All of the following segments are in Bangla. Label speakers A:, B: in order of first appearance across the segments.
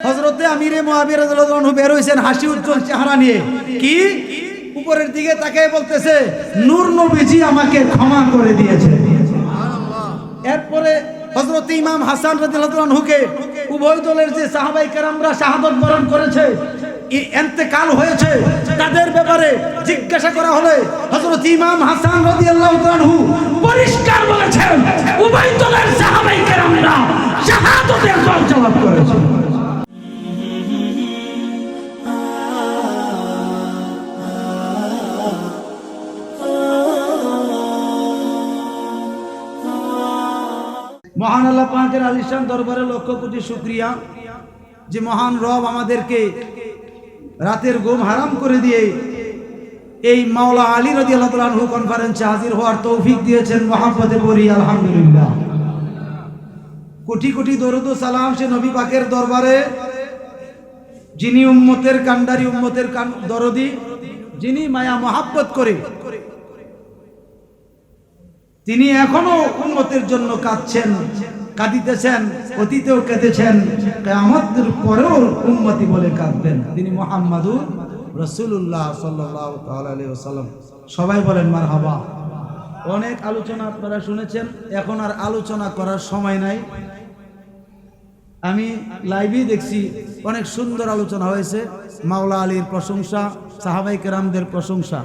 A: হজরতে আমিরে মহাবীর রাদিয়াল্লাহু বের হয়েছেন হাসি উজ্জ্বল চেহারা নিয়ে। কি? উপরের দিকে তাকে বলতেছে নূর নবীজি আমাকে ক্ষমা করে দিয়েছে। এরপরে হজরত ইমাম হাসান রাদিয়াল্লাহুকে উভয় দলের যে সাহাবাই কেরামরা শাহাদত বরণ করেছে এন্তেকাল হয়েছে তাদের ব্যাপারে জিজ্ঞাসা করা হলে হজরত ইমাম হাসান রাদিয়াল্লাহু তাআলাহু পরিষ্কার বলেছেন উভয় দলের সাহাবাই কেরামরা শাহাদতের লাভ করেছে। মহান আল্লাহ পাকের আলিশান দরবারে লক্ষ কোটি শুক্রিয়া যে মহান রব আমাদেরকে রাতের ঘুম হারাম করে দিয়ে এই মাওলা আলী রদি আল্লাহ কনফারেন্সে হাজির হওয়ার তৌফিক দিয়েছেন। মহাব্বতে পড়ি আলহামদুলিল্লাহ। কোটি কোটি দরুদ সালাম সে নবী পাকের দরবারে, যিনি উম্মতের কান্ডারি উম্মতের দরদি, যিনি মায়া মহাব্বত করে তিনি এখনও উন্মতের জন্য কাঁদছেন, কাঁদিতেছেন, অতীতেও কেঁদেছেন। আমাদের পরেও উন্মতি বলে কাঁদবেন। তিনি মোহাম্মদুর রসুল্লাহ সাল্লাম সবাই বলেন মার হাবা অনেক আলোচনা আপনারা শুনেছেন, এখন আর আলোচনা করার সময় নাই। আমি লাইভেই দেখছি, অনেক সুন্দর আলোচনা হয়েছে, মাওলা আলীর প্রশংসা সাহাবাই কেরামদের প্রশংসা।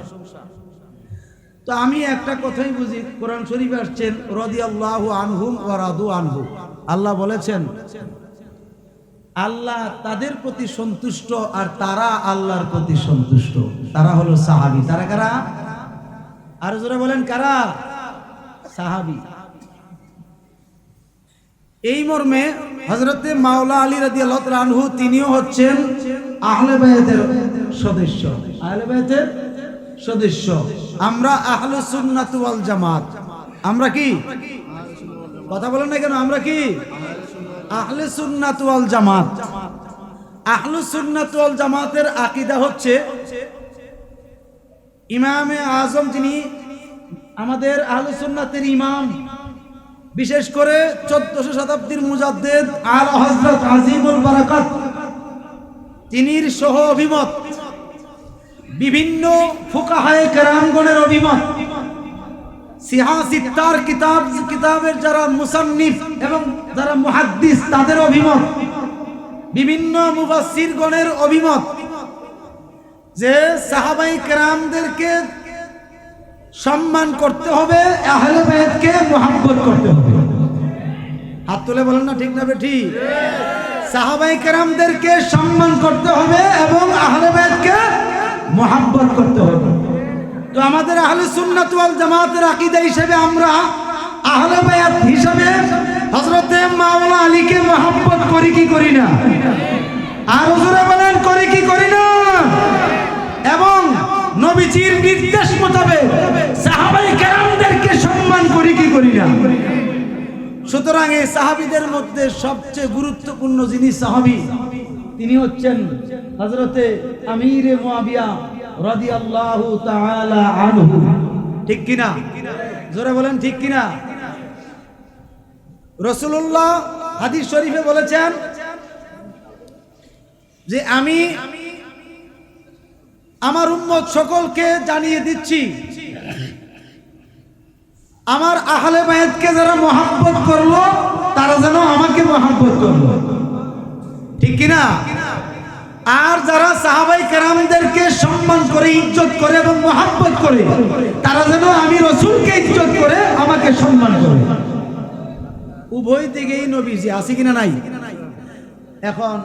A: তো আমি একটা কথাই বুঝি, কোরআন শরীফ আসছেন রদি আল্লাহ আনহুম ও রাদু আনহু। আল্লাহ বলেছেন, আল্লাহ তাদের প্রতি সন্তুষ্ট আর তারা আল্লাহর প্রতি সন্তুষ্ট। তারা হলো সাহাবি। তারা কারা? আর যারা বলেন, কারা? সাহাবি। এই মর্মে হজরতে মাওলা আলী রাদি আল্লাহ আনহু, তিনিও হচ্ছেন আহলে সদস্য। আহলে সদস্য, আমরা আহলে সুন্নাত ওয়াল জামাত। আমরা কি? কথা বলেন না কেন, আমরা কি? আহলে সুন্নাত ওয়াল জামাত। আহলে সুন্নাত ওয়াল জামাতের আকীদা হচ্ছে, ইমামে আজম যিনি, আমাদের আহলে সুন্নাতের ইমাম, বিশেষ করে চোদ্দশো শতাব্দীর মুজাদ্দেদ আল হজরত আজিমুল বারাকাত, তিনির সহ অভিমত বিভিন্ন ফুকাহায়ে কেরামগণের অভিমত। সিহাসিত্তার কিতাব, কিতাবের যারা মুসান্নিফ এবং যারা মুহাদ্দিস, তাদের অভিমত। বিভিন্ন মুফাসসির গণের অভিমত যে সাহাবাই কেরামদেরকে সম্মান করতে হবে, আহলে বাইতকে মোহাব্বত করতে হবে। হাত তুলে বলেন না ঠিক না বেঠি সাহাবাই কেরামদেরকে সম্মান করতে হবে এবং আহলে বাইতকে মোহাব্বত করতে হবে। তো আমাদের আহলে সুন্নাত ওয়াল জামাতের আকীদা হিসেবে আমরা আহলে বায়াত হিসেবে হযরতে মাওলানা আলীকে মোহাব্বত করি কি করি না? আর হুজুরে বলেন, করি কি করি না? এবং নবীজির নির্দেশ মোতাবেক সাহাবাই কেরামদেরকে সম্মান করি কি করি না? সুতরাং এই সাহাবিদের মধ্যে সবচেয়ে গুরুত্বপূর্ণ যিনি সাহাবি তিনি হচ্ছেন হজরতে আমিরে মুয়াবিয়া রাদিয়াল্লাহু তাআলা আনহু। ঠিক কিনা? জোরে বলেন ঠিক কিনা? রসুল্লাহ হাদিস শরীফে বলেছেন যে আমি আমার উম্মত সকলকে জানিয়ে দিচ্ছি, আমার আহলে বায়াতকে যারা মহাব্বত করল, তারা যেন আমাকে মহাব্বত করল। কিনা? আর যারা সাহাবাই কেরামদেরকে সম্মান করে, ইজ্জত করে এবং মহাব্বত করে, তারা যেন আমি রসুলকে ইজ্জত করে আমাকে সম্মান করে। উভয় দিকেই নবীজি, আছে কিনা নাই? এখন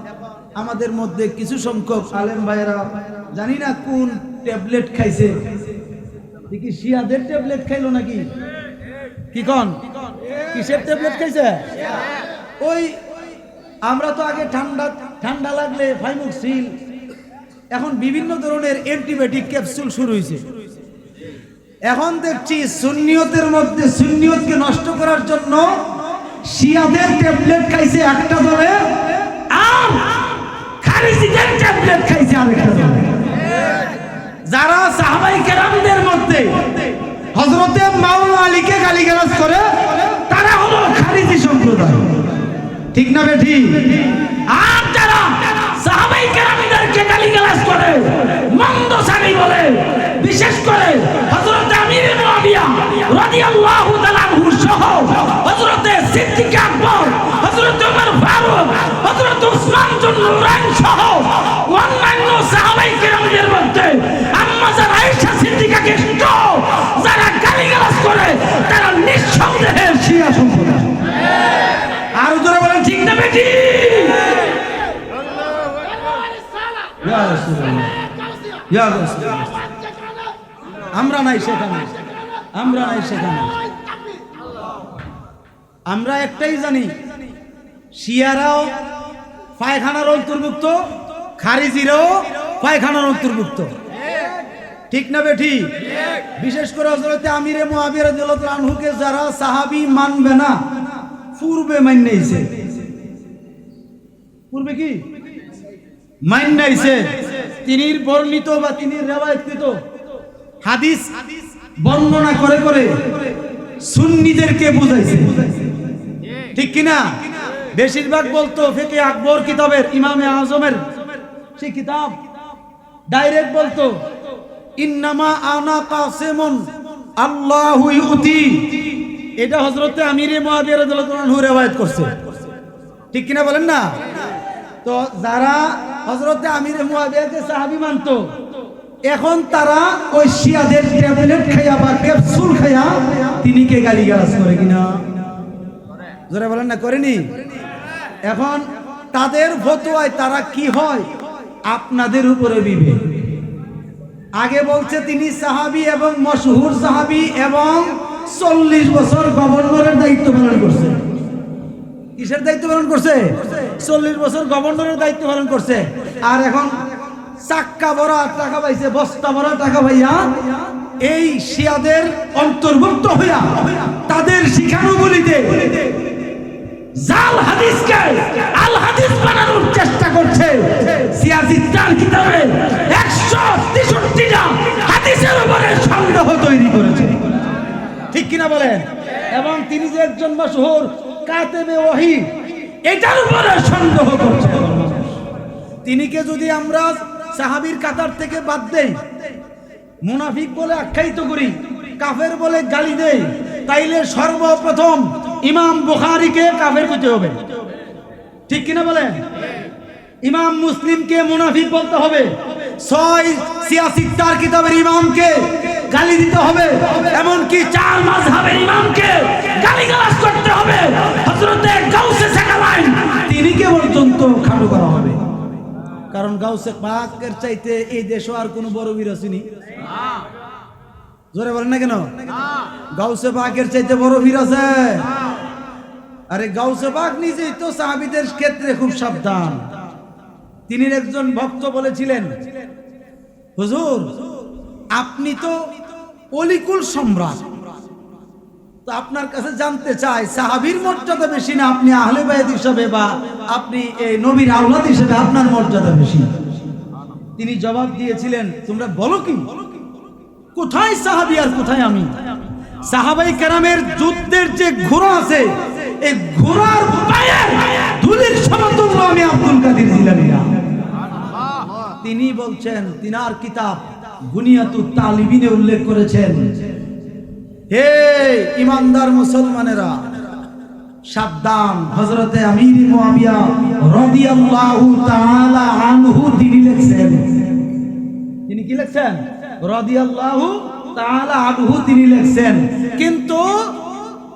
A: আমাদের মধ্যে কিছু সংখ্যক আলেম ভাইয়েরা, জানি না কোন ট্যাবলেট খাইছে। দেখি শিয়াদের ট্যাবলেট খাইলো নাকি? কি কন? কিসের ট্যাবলেট খাইছে? ওই আমরা তো আগে ঠান্ডা ঠান্ডা লাগলে ফাইমুক্সিল। এখন বিভিন্ন ধরনের অ্যান্টিবায়োটিক ক্যাপসুল শুরু হয়েছে এখন দেখছি সুন্নিয়তের মধ্যে সুন্নিয়তকে নষ্ট করার জন্য শিয়াদের ট্যাবলেট খাইছে একটা দলে আর খারিজিদের ট্যাবলেট খাইছে আরেকটা দলে। যারা সাহাবাই কেরামদের মধ্যে হজরতে মাওলা আলীকে গালিগালাজ করে, তারা হলো খারিজি সম্প্রদায়। ঠিক না বেঠি আর যারা
B: সাহাবাই কেরামদেরকে গালিগালাজ করে, মন্দ সানি বলে,
A: বিশেষ করে হযরত
B: আমির মুআবিয়া রাদিয়াল্লাহু
A: তাআলা সহ হযরত সিদ্দিক আমরা নাই সেখানে। আমরা নাই সেখানে। আমরা একটাই জানি, শিয়ারাও পায়খানার অন্তর্ভুক্ত, খারিজিরাও পায়খানার অন্তর্ভুক্ত। ঠিক না বেঠি বিশেষ করে হজরতে আমিরে রাদিয়াল্লাহু তাআলা যারা সাহাবি মানবে না, পূর্বে মান্নাইছে পূর্বে কি? মান্নাইছে তিনি বর্ণিত বা তিনি রেওয়ায়তকৃত হাদিস বর্ণনা করে করে সুন্নিদেরকে বুঝাইছে। ঠিক কিনা? বেশিরভাগ বলতো ফেকে আকবর কিতাবের, ইমামে আজমের। সেই কিতাব ডাইরেক্ট বলতো, ইন্নামা আনা কাসিমুন, আল্লাহু ইউতি। এটা হযরতে আমিরে মুয়াবিয়া রাদিয়াল্লাহু আনহু রিওয়ায়াত করছে। ঠিক কিনা বলেন না? তো যারা হযরতে আমিরে মুয়াবিয়াকে সাহাবী মানতো। এখন তারা ওই শিয়াদের ট্যাবলেট খাইয়া বা ক্যাপসুল খাইয়া তিনিকে গালিগালাজ করে কিনা। জোরে বলেন না, করেনি? এখন তাদের ফতোয়ায় তারা কি হয়? আপনাদের উপরে বিবেক আগে বলছে তিনি সাহাবি এবং মশহুর সাহাবি এবং চল্লিশ বছর গভর্নরের দায়িত্ব কিসের দায়িত্ব পালন করছে। চল্লিশ বছর গভর্নরের দায়িত্ব পালন করছে। আর এখন চাক্কা ভরা টাকা পাইছে, বস্তা ভরা টাকা ভাইয়া এই শিয়াদের অন্তর্ভুক্ত হইয়া তাদের
B: তৈরি করেছে।
A: ঠিক কিনা বলেন? এবং তিনি যে একজন মশহুর কাতেবে ওহি।
B: এটার উপরে সন্দেহ করছে।
A: তিনিকে যদি আমরা সাহাবীর কাতার থেকে বাদ দেই, মুনাফিক বলে আখ্যায়িত করি, কাফের বলে গালি দেই, তাইলে সর্বপ্রথম ইমাম বুখারীকে কাফের করতে হবে। ঠিক কিনা বলেন? ইমাম মুসলিমকে মুনাফিক বলতে হবে। ছয় সিয়াসি তার কিতাবের ইমামকে গালি দিতে হবে। এমনকি
B: চার মাযহাবের ইমামকে
A: কারণ গাউসে পাকের চাইতে এই দেশও আর কোনো বড় বীর জোরে বলেন না কেন? গাউসে পাকের চাইতে বড় বীর আরে গাউসে পাক নিজেই তো সাহাবিদের ক্ষেত্রে খুব সাবধান। তিনি একজন ভক্ত বলেছিলেন, হুজুর, আপনি তো অলিকুল সম্রাট। তো আপনার কাছে জানতে চাই, সাহাবীর মর্যাদা বেশি না আপনি আহলে বায়াত হিসাবে বা আপনি এই নবীর আওলাদ হিসেবে আপনার মর্যাদা বেশি? তিনি জবাব দিয়েছিলেন, তোমরা বলো কি? কোথায় সাহাবী আর কোথায় আমি? সাহাবাই কেরামের যুদ্ধের যে ঘোড়া আছে, এই ঘোড়ার পায়ের ধুলির সমতুল্য আমি আব্দুল কাদের জিলানি তিনি বলছেন, তিনার কিতাব গুনিয়াতুত তালিবিনে উল্লেখ করেছেন। হে ইমানদার মুসলমানেরা, সাবধান। হযরতে আমির মুয়াবিয়া রাদিয়াল্লাহু তাআলা আনহু তিনি লিখছেন। তিনি কি লিখছেন? রাদিয়াল্লাহু তাআলা আনহু তিনি লিখছেন। কিন্তু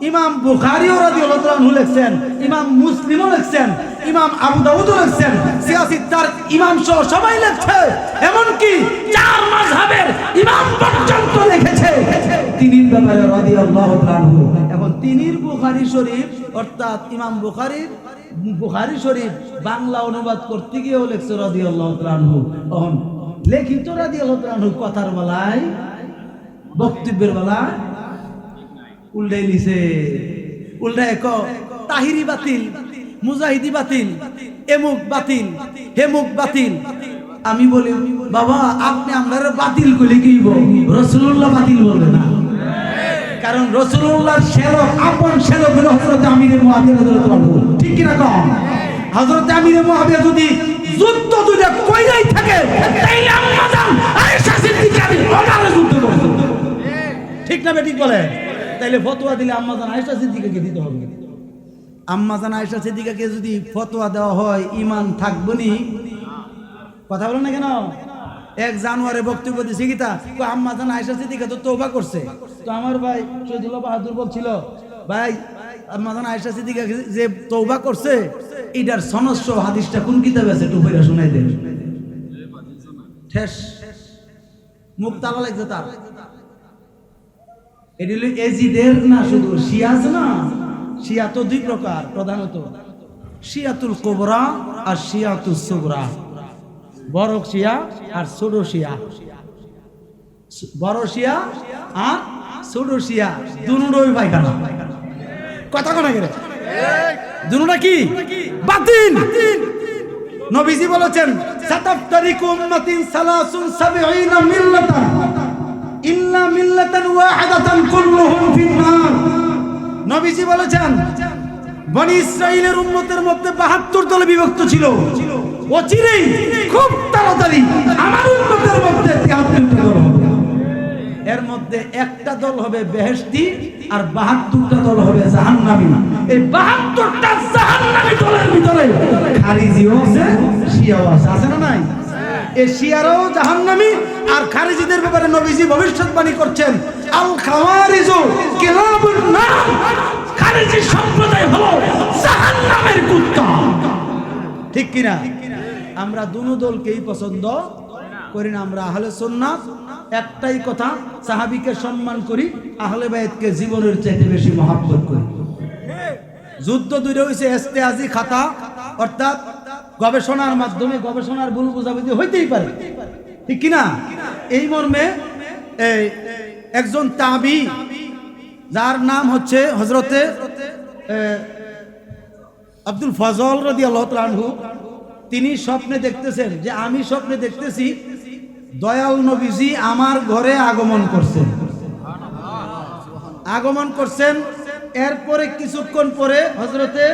A: ইমাম বুখারীও রাদিয়াল্লাহু আনহু লিখছেন, ইমাম মুসলিমও লিখছেন, ইমাম আবু দাউদও লিখছেন, সিয়াসি তার ইমাম সহ সবাই লিখছে। এমনকি
B: চার মাযহাবের ইমাম পর্যন্ত
A: লিখেছে। ব্যাপারে এখন তিনির শরীফ, অর্থাৎ ইমাম শরীফ বাংলা অনুবাদ করতে গিয়েও লেখছে তখন লেখিত কথার বক্তব্যের বেলায় উল্টাই উল্টা এক তাহিরি বাতিল, মুজাহিদি বাতিল এমুক বাতিল হেমুক বাতিল। আমি বলি, বাবা, আপনি আমরা বাতিল করলে কি রসুল্লাহ বাতিল বলবে না। কারণ রসুল্লাহর সেলক আপন সেলক হলো হজরত আমিরে রাদিয়াল্লাহু ঠিক কি না কম? হজরত আমিরে মুআবিয়া যদি যুদ্ধ যদি কইরাই থাকে,
B: তাইলে আম্মাজান আয়েশা সিদ্দিকার মডালে যুদ্ধ করছে
A: বেঠিক বলে? তাইলে ফতোয়া দিলে আম্মাজান আয়েশা সিদ্দিকাকে দিতে হবে। আম্মাজান আয়েশা সিদ্দিকাকে যদি ফতোয়া দেওয়া হয় ইমান থাকবনি কথা বলো না কেন? এক জানুয়ারি বক্তব্য দিছে, গীতা আম্মাজান আয়েশা সিদ্দিকা তো তৌবা করছে। তো আমার ভাই শহীদুল্লাহ বাহাদুর বলছিল, ভাই আম্মাজান আয়েশা সিদ্দিকা যে তৌবা করছে, এটার সনস্য হাদিসটা কোন কিতাবে আছে একটু বইরা শুনাই দেন। ঠেস। মুখ তালা লাগছে তার। এটি হলো এজিদের না, শুধু শিয়া আছে না, শিয়া তো দুই প্রকার, প্রধানত শিয়াতুল কোবরা আর শিয়াতুল সুবরা বড় আর ছোট শিয়া। বড় শিয়া আর ছোট শিয়া, দুনুরই পায়খানা। কথা কোনা গেলে দুনুটা কি? বাতিল। নবীজি বলেছেন সাতাফতারিকু উম্মাতিন সালাসুন সাবঈনা মিল্লাতান। ইল্লা মিল্লাতান ওয়াহিদাতান কুল্লুহুম ফিন্নার। নবীজি বলেছেন, বনি ইসরাইলের উম্মতের মধ্যে 72 দলে বিভক্ত ছিল। অচিরেই খুব তাড়াতাড়ি আমার উম্মতের মধ্যে 73 দল হবে। এর মধ্যে একটা দল হবে বেহেশতি আর বাহাত্তরটা দল হবে এই বাহাত্তরটা দলের ভিতরে শিয়াও আছে। আছে না নাই? আর খারিজিদের ব্যাপারে নবীজি ভবিষ্যৎবাণী করছেন, আল খাওয়ারিজু কিলাবুন
B: খারেজি সম্প্রদায় হলো কুত্তা।
A: ঠিক কিনা? আমরা দুনো দলকেই পছন্দ করি না। আমরা আহলে সুন্নাত, একটাই কথা, সাহাবিকে সম্মান করি, আহলে বাইতকে জীবনের চাইতে বেশি মহাব্বত করি। যুদ্ধ দূরে হয়েছে এস্তেহাজি খাতা, অর্থাৎ গবেষণার মাধ্যমে গবেষণার ভুল বুঝাবুঝি হইতেই পারে। ঠিক কিনা? এই মর্মে একজন তাবি, যার নাম হচ্ছে হজরতে আব্দুল ফজল রদি আল্লাহ তিনি স্বপ্নে দেখতেছেন যে আমি স্বপ্নে দেখতেছি দয়াল নবীজি আমার ঘরে আগমন করছেন। আগমন করছেন, এরপরে কিছুক্ষণ পরে হজরতে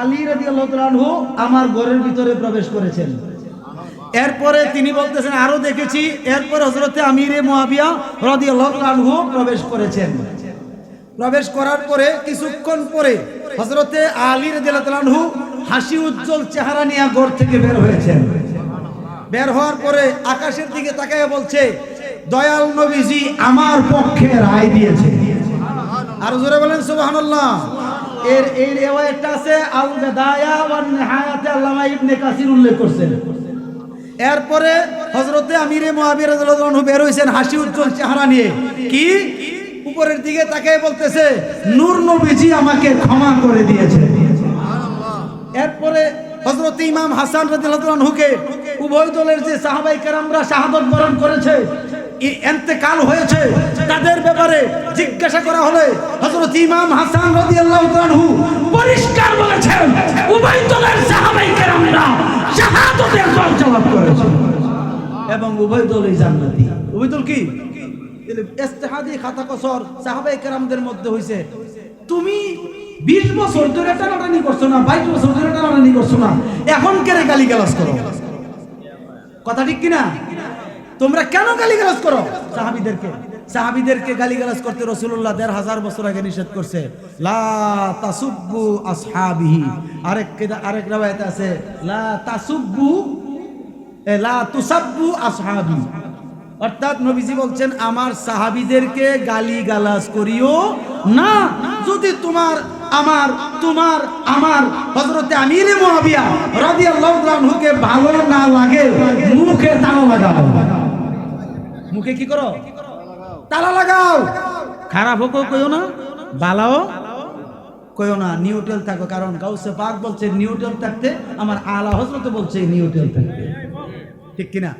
A: আলী তালহু আমার ঘরের ভিতরে প্রবেশ করেছেন। এরপরে তিনি বলতেছেন, আরও দেখেছি। এরপরে হজরতে আমিরে মোয়াবিয়া আল্লাহ প্রবেশ করেছেন। প্রবেশ করার পরে কিছুক্ষণ পরে হজরতে আলী রাহু হাসি উজ্জ্বল চেহারা নিয়ে ঘর থেকে বের হয়েছেন। বের হওয়ার পরে আকাশের দিকে তাকায় বলছে, দয়াল নবীজি আমার পক্ষে রায় দিয়েছে। আর জোরে বলেন, সুবহানাল্লাহ। এর এই রেওয়ায়তটা আছে আল বেদায়া ওয়ান নিহায়াতে আল্লামা ইবনে কাসির উল্লেখ করছেন। এরপরে হজরতে আমিরে আনহু বের হইছেন হাসি উজ্জ্বল চেহারা নিয়ে। কি? উপরের দিকে তাকায় বলতেছে, নূর নবীজি আমাকে ক্ষমা করে দিয়েছে এরপরে হজরত ইমাম হাসান রাদিয়াল্লাহুকে উভয় দলের যে সাহাবাই কেরামরা শাহাদত বরণ করেছে এন্তেকাল হয়েছে, তাদের ব্যাপারে জিজ্ঞাসা করা হলে হজরত ইমাম হাসান তাআলাহু
B: পরিষ্কার বলেছেন, উভয় দলের সাহাবাই কেরামরা শাহাদতের লাভ করেছে।
A: এবং উভয় দলই জান্নাতি। উভয় দল কি? ইস্তেহাদি খাতা কসর সাহাবাই কেরামদের মধ্যে হইছে। তুমি বিশ বছর ধরে টানাটানি করছ না, বাইশ বছর ধরে টানাটানি করছ না। এখন কেড়ে গালি গালাজ করো? কথা ঠিক কিনা? তোমরা কেন গালি গালাজ করো? সাহাবিদেরকে। সাহাবিদেরকে গালি গালাজ করতে রসুল্লাহ দেড় হাজার বছর আগে নিষেধ করছে। লা তাসুব্বু আসহাবিহি। আরেক আরেক রাবায়াতে আছে, লা তাসুব্বু লা তুসাব্বু আসহাবি। অর্থাৎ নবীজি বলছেন, আমার সাহাবিদেরকে গালি গালাজ করিও না। যদি তোমার আমার, তোমার, আমার হজরতে আমিরে মুয়াবিয়া রাদিয়াল্লাহু আনহুকে ভালো না লাগে, মুখে তালা লাগাও। মুখে কি করো? তালা লাগাও। খারাপ হোক কইও না। বালাও। কইও না নিউট্রাল থাকো, কারণ কাউসে পাক বলছে নিউট্রাল থাকতে, আমার আলা হজরত বলছে নিউট্রাল থাকতে। ঠিক কিনা?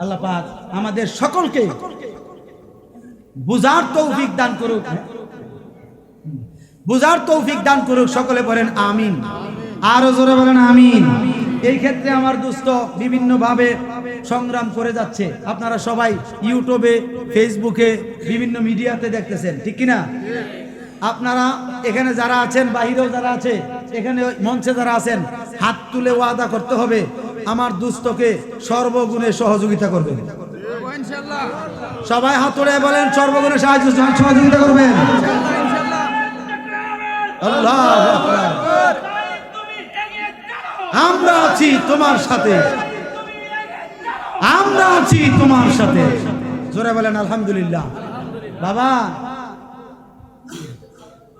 A: আল্লাহ পাক আমাদের সকলকে বুঝার তৌফিক দান করুক। বুঝার তৌফিক দান করুক, সকলে বলেন আমিন। আরও জোরে বলেন আমিন। এই ক্ষেত্রে আমার দুস্থ বিভিন্নভাবে সংগ্রাম করে যাচ্ছে। আপনারা সবাই ইউটিউবে, ফেসবুকে, বিভিন্ন মিডিয়াতে দেখতেছেন, ঠিক কিনা? আপনারা এখানে যারা আছেন, বাহিরেও যারা আছে, এখানে মঞ্চে যারা আছেন, হাত তুলে ওয়াদা করতে হবে, আমার দুস্থকে সর্বগুণে সহযোগিতা করবেন। সবাই হাত তোড়ে বলেন, সর্বগুণে সাহায্য সহযোগিতা করবেন। আমরা আছি তোমার সাথে। আমরা আছি তোমার সাথে। জোরে বলেন, আলহামদুলিল্লাহ। বাবা,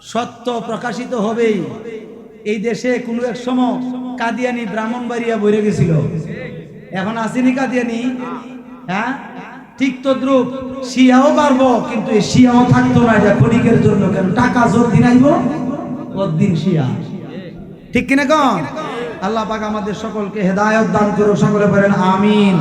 A: সত্য প্রকাশিত হবেই। এই দেশে কোনো এক সময় কাদিয়ানি ব্রাহ্মণবাড়িয়া বইরে গেছিল। এখন আসেনি কাদিয়ানি। হ্যাঁ? ঠিক তদ্রুপ, শিয়াও পারব কিন্তু শিয়াও থাকতো না, এটা ক্ষণিকের জন্য। কেন? টাকা জোর দিন আইব শিয়া? ঠিক কিনা কন? আল্লাহ পাক আমাদের সকলকে হেদায়ত দান করুক সকলে বলেন আমিন।